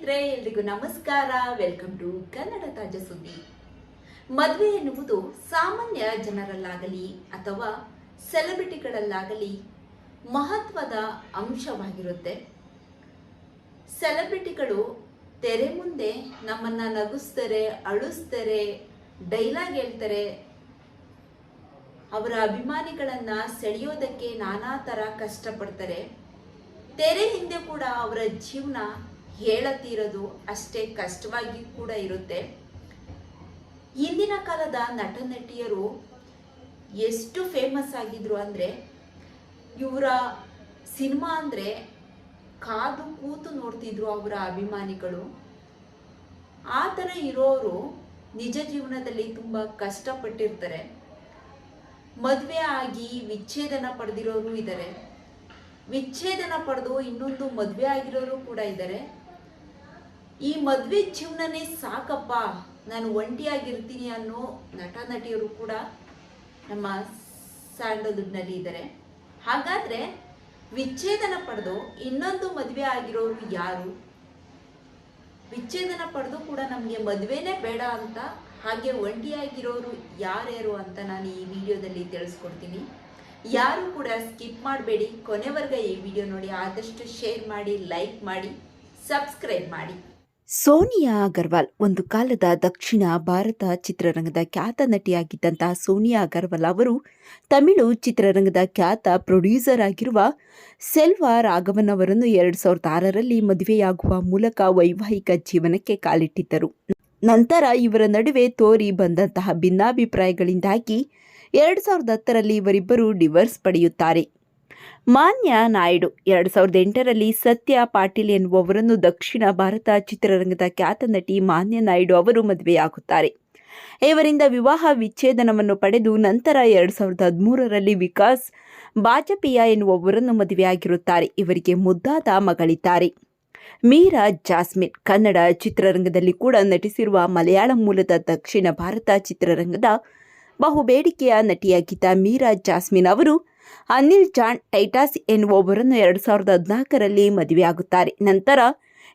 ಸ್ನೇಹಿತರೆ, ಎಲ್ರಿಗೂ ನಮಸ್ಕಾರ. ವೆಲ್ಕಮ್ ಟು ಕನ್ನಡ ತಾಜಾ ಸುದ್ದಿ. ಮದುವೆ ಎನ್ನುವುದು ಸಾಮಾನ್ಯ ಜನರಲ್ಲಾಗಲಿ ಅಥವಾ ಸೆಲೆಬ್ರಿಟಿಗಳಲ್ಲಾಗಲಿ ಮಹತ್ವದ ಅಂಶವಾಗಿರುತ್ತೆ. ಸೆಲೆಬ್ರಿಟಿಗಳು ತೆರೆ ಮುಂದೆ ನಮ್ಮನ್ನ ನಗಿಸ್ತಾರೆ, ಅಳಿಸ್ತಾರೆ, ಡೈಲಾಗ್ ಹೇಳ್ತಾರೆ. ಅವರ ಅಭಿಮಾನಿಗಳನ್ನ ಸೆಳೆಯೋದಕ್ಕೆ ನಾನಾ ಥರ ಕಷ್ಟಪಡ್ತಾರೆ. ತೆರೆ ಹಿಂದೆ ಕೂಡ ಅವರ ಜೀವನ ಹೇಳತೀರೋದು ಅಷ್ಟೇ ಕಷ್ಟವಾಗಿ ಕೂಡ ಇರುತ್ತೆ. ಇಂದಿನ ಕಾಲದ ನಟ ನಟಿಯರು ಎಷ್ಟು ಫೇಮಸ್ ಆಗಿದ್ರು ಅಂದರೆ ಇವರ ಸಿನಿಮಾ ಅಂದರೆ ಕಾದು ಕೂತು ನೋಡ್ತಿದ್ರು ಅವರ ಅಭಿಮಾನಿಗಳು. ಆ ಥರ ಇರೋರು ನಿಜ ಜೀವನದಲ್ಲಿ ತುಂಬ ಕಷ್ಟಪಟ್ಟಿರ್ತಾರೆ. ಮದುವೆ ಆಗಿ ವಿಚ್ಛೇದನ ಪಡೆದಿರೋರು ಇದ್ದಾರೆ ವಿಚ್ಛೇದನ ಪಡೆದು ಇನ್ನೊಂದು ಮದುವೆ ಆಗಿರೋರು ಕೂಡ ಇದ್ದಾರೆ ಈ ಮದುವೆ ಜೀವನನೇ ಸಾಕಪ್ಪ. ನಾನು ಒಂಟಿಯಾಗಿರ್ತೀನಿ ಅನ್ನೋ ನಟ, ನಟಿಯರು ಕೂಡ ನಮ್ಮ ಸ್ಯಾಂಡಲ್ವುಡ್ನಲ್ಲಿ ಇದ್ದಾರೆ. ಹಾಗಾದ್ರೆ ವಿಚ್ಛೇದನ ಪಡೆದು ಇನ್ನೊಂದು ಮದುವೆ ಆಗಿರೋರು ಯಾರು? ವಿಚ್ಛೇದನ ಪಡೆದು ಕೂಡ ನಮಗೆ ಮದುವೆನೇ ಬೇಡ ಅಂತ, ಹಾಗೆ ಒಂಟಿಯಾಗಿರೋರು ಯಾರ್ಯಾರು ಅಂತ ನಾನು ಈ ವಿಡಿಯೋದಲ್ಲಿ ತಿಳಿಸ್ಕೊಡ್ತೀನಿ. ಯಾರು ಕೂಡ ಸ್ಕಿಪ್ ಮಾಡಬೇಡಿ, ಕೊನೆವರೆಗೆ ಈ ವಿಡಿಯೋ ನೋಡಿ ಆದಷ್ಟು ಶೇರ್ ಮಾಡಿ, ಲೈಕ್ ಮಾಡಿ, ಸಬ್ಸ್ಕ್ರೈಬ್ ಮಾಡಿ. ಸೋನಿಯಾ ಅಗರ್ವಾಲ್ ಒಂದು ಕಾಲದ ದಕ್ಷಿಣ ಭಾರತ ಚಿತ್ರರಂಗದ ಖ್ಯಾತ ನಟಿಯಾಗಿದ್ದಂತಹ ಸೋನಿಯಾ ಅಗರ್ವಾಲ್ ಅವರು ತಮಿಳು ಚಿತ್ರರಂಗದ ಖ್ಯಾತ ಪ್ರೊಡ್ಯೂಸರ್ ಆಗಿರುವ ಸೆಲ್ವಾ ರಾಘವನ್ ಅವರನ್ನು ಎರಡು ಸಾವಿರದ ಆರರಲ್ಲಿ ಮದುವೆಯಾಗುವ ಮೂಲಕ ವೈವಾಹಿಕ ಜೀವನಕ್ಕೆ ಕಾಲಿಟ್ಟಿದ್ದರು. ನಂತರ ಇವರ ನಡುವೆ ತೋರಿ ಬಂದಂತಹ ಭಿನ್ನಾಭಿಪ್ರಾಯಗಳಿಂದಾಗಿ ಎರಡು ಸಾವಿರದ ಹತ್ತರಲ್ಲಿ ಇವರಿಬ್ಬರು ಡಿವರ್ಸ್ ಪಡೆಯುತ್ತಾರೆ. ಮಾನ್ಯ ನಾಯ್ಡು, ಎರಡು ಸಾವಿರದ ಎಂಟರಲ್ಲಿ ಸತ್ಯ ಪಾಟೀಲ್ ಎನ್ನುವವರನ್ನು ದಕ್ಷಿಣ ಭಾರತ ಚಿತ್ರರಂಗದ ಖ್ಯಾತ ನಟಿ ಮಾನ್ಯ ನಾಯ್ಡು ಅವರು ಮದುವೆಯಾಗುತ್ತಾರೆ. ಇವರಿಂದ ವಿವಾಹ ವಿಚ್ಛೇದನವನ್ನು ಪಡೆದು ನಂತರ ಎರಡು ಸಾವಿರದ ಹದಿಮೂರರಲ್ಲಿ ವಿಕಾಸ್ ಬಾಜಪೇಯ ಎನ್ನುವವರನ್ನು ಮದುವೆಯಾಗಿರುತ್ತಾರೆ. ಇವರಿಗೆ ಮುದ್ದಾದ ಮಗಳಿದ್ದಾರೆ. ಮೀರಾ ಜಾಸ್ಮಿನ್, ಕನ್ನಡ ಚಿತ್ರರಂಗದಲ್ಲಿ ಕೂಡ ನಟಿಸಿರುವ ಮಲಯಾಳಂ ಮೂಲದ ದಕ್ಷಿಣ ಭಾರತ ಚಿತ್ರರಂಗದ ಬಹುಬೇಡಿಕೆಯ ನಟಿಯಾಗಿದ್ದ ಮೀರಾ ಜಾಸ್ಮಿನ್ ಅವರು, ಅನಿಲ್ ಜಾನ್, ಟೈಟಾಸ್ ಎನ್ನುವರನ್ನು ಎರಡು ಸಾವಿರದ ಹದಿನಾಲ್ಕರಲ್ಲಿ ಮದುವೆಯಾಗುತ್ತಾರೆ ನಂತರ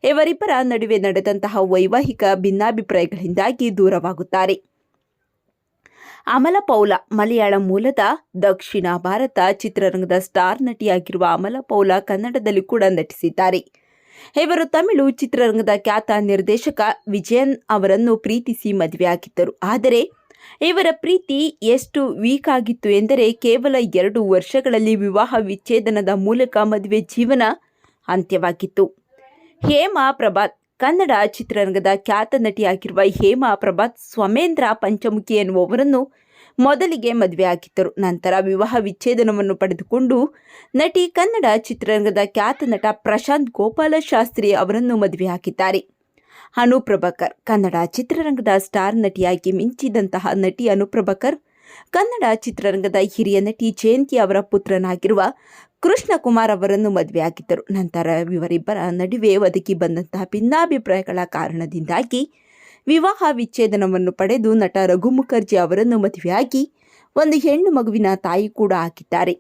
ಇವರಿಬ್ಬರ ನಡುವೆ ನಡೆದಂತಹ ವೈವಾಹಿಕ ಭಿನ್ನಾಭಿಪ್ರಾಯಗಳಿಂದಾಗಿ ದೂರವಾಗುತ್ತಾರೆ. ಅಮಲ ಪೌಲ, ಮಲಯಾಳಂ ಮೂಲದ ದಕ್ಷಿಣ ಭಾರತ ಚಿತ್ರರಂಗದ ಸ್ಟಾರ್ ನಟಿಯಾಗಿರುವ ಅಮಲ ಪೌಲ ಕನ್ನಡದಲ್ಲಿ ಕೂಡ ನಟಿಸಿದ್ದಾರೆ. ಇವರು ತಮಿಳು ಚಿತ್ರರಂಗದ ಖ್ಯಾತ ನಿರ್ದೇಶಕ ವಿಜಯನ್ ಅವರನ್ನು ಪ್ರೀತಿಸಿ ಮದುವೆಯಾಗಿದ್ದರು. ಆದರೆ ಇವರ ಪ್ರೀತಿ ಎಷ್ಟು ವೀಕ್ ಆಗಿತ್ತು ಎಂದರೆ ಕೇವಲ ಎರಡು ವರ್ಷಗಳಲ್ಲಿ ವಿವಾಹ ವಿಚ್ಛೇದನದ ಮೂಲಕ ಮದುವೆ ಜೀವನ ಅಂತ್ಯವಾಗಿತ್ತು. ಹೇಮಾ ಪ್ರಭಾತ್, ಕನ್ನಡ ಚಿತ್ರರಂಗದ ಖ್ಯಾತ ನಟಿಯಾಗಿರುವ ಹೇಮಾ ಪ್ರಭಾತ್, ಸ್ವಮೇಂದ್ರ ಪಂಚಮುಖಿ ಎನ್ನುವವರನ್ನು ಮೊದಲಿಗೆ ಮದುವೆಯಾಗಿದ್ದರು ನಂತರ ವಿವಾಹ ವಿಚ್ಛೇದನವನ್ನು ಪಡೆದುಕೊಂಡು ನಟಿ ಕನ್ನಡ ಚಿತ್ರರಂಗದ ಖ್ಯಾತ ನಟ ಪ್ರಶಾಂತ್ ಗೋಪಾಲ ಶಾಸ್ತ್ರಿ ಅವರನ್ನು ಮದುವೆಯಾಗಿದ್ದಾರೆ. ಅನುಪ್ರಭಾಕರ್ ಕನ್ನಡ ಚಿತ್ರರಂಗದ ಸ್ಟಾರ್ ನಟಿಯಾಗಿ ಮಿಂಚಿದಂತಹ ನಟಿ ಅನುಪ್ರಭಾಕರ್ ಕನ್ನಡ ಚಿತ್ರರಂಗದ ಹಿರಿಯ ನಟಿ ಜಯಂತಿ ಅವರ ಪುತ್ರನಾಗಿರುವ ಕೃಷ್ಣಕುಮಾರ್ ಅವರನ್ನು ಮದುವೆಯಾಗಿದ್ದರು ನಂತರ ಇವರಿಬ್ಬರ ನಡುವೆ ಒದಗಿ ಬಂದಂತಹ ಭಿನ್ನಾಭಿಪ್ರಾಯಗಳ ಕಾರಣದಿಂದಾಗಿ ವಿವಾಹ ವಿಚ್ಛೇದನವನ್ನು ಪಡೆದು ನಟ ರಘು ಮುಖರ್ಜಿ ಅವರನ್ನು ಮದುವೆಯಾಗಿ ಒಂದು ಹೆಣ್ಣು ಮಗುವಿನ ತಾಯಿ ಕೂಡ ಆಗಿದ್ದಾರೆ.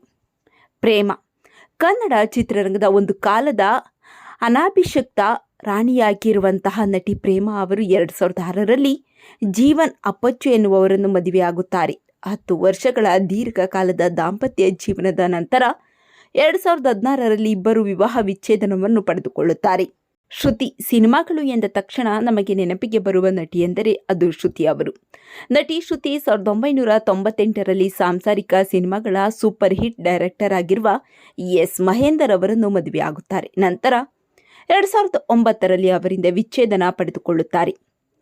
ಪ್ರೇಮ. ಕನ್ನಡ ಚಿತ್ರರಂಗದ ಒಂದು ಕಾಲದ ಅನಾಭಿಷಕ್ತ ರಾಣಿಯಾಗಿರುವಂತಹ ನಟಿ ಪ್ರೇಮ ಅವರು ಎರಡು ಸಾವಿರದ ಆರರಲ್ಲಿ ಜೀವನ್ ಅಪ್ಪಚ್ಚು ಎನ್ನುವವರನ್ನು ಮದುವೆಯಾಗುತ್ತಾರೆ. ಹತ್ತು ವರ್ಷಗಳ ದೀರ್ಘಕಾಲದ ದಾಂಪತ್ಯ ಜೀವನದ ನಂತರ ಎರಡು ಸಾವಿರದ ಹದಿನಾರರಲ್ಲಿ ಇಬ್ಬರು ವಿವಾಹ ವಿಚ್ಛೇದನವನ್ನು ಪಡೆದುಕೊಳ್ಳುತ್ತಾರೆ. ಶ್ರುತಿ ಸಿನಿಮಾಗಳು ಎಂದ ತಕ್ಷಣ ನಮಗೆ ನೆನಪಿಗೆ ಬರುವ ನಟಿ ಎಂದರೆ ಅದು ಶ್ರುತಿ ಅವರು. ನಟಿ ಶ್ರುತಿ ಸಾವಿರದ ಒಂಬೈನೂರ ತೊಂಬತ್ತೆಂಟರಲ್ಲಿ ಸಾಂಸಾರಿಕ ಸಿನಿಮಾಗಳ ಸೂಪರ್ ಹಿಟ್ ಡೈರೆಕ್ಟರ್ ಆಗಿರುವ ಎಸ್ ಮಹೇಂದರ್ ಅವರನ್ನು ಮದುವೆಯಾಗುತ್ತಾರೆ. ನಂತರ ಎರಡು ಸಾವಿರದ ಒಂಬತ್ತರಲ್ಲಿ ಅವರಿಂದ ವಿಚ್ಛೇದನ ಪಡೆದುಕೊಳ್ಳುತ್ತಾರೆ.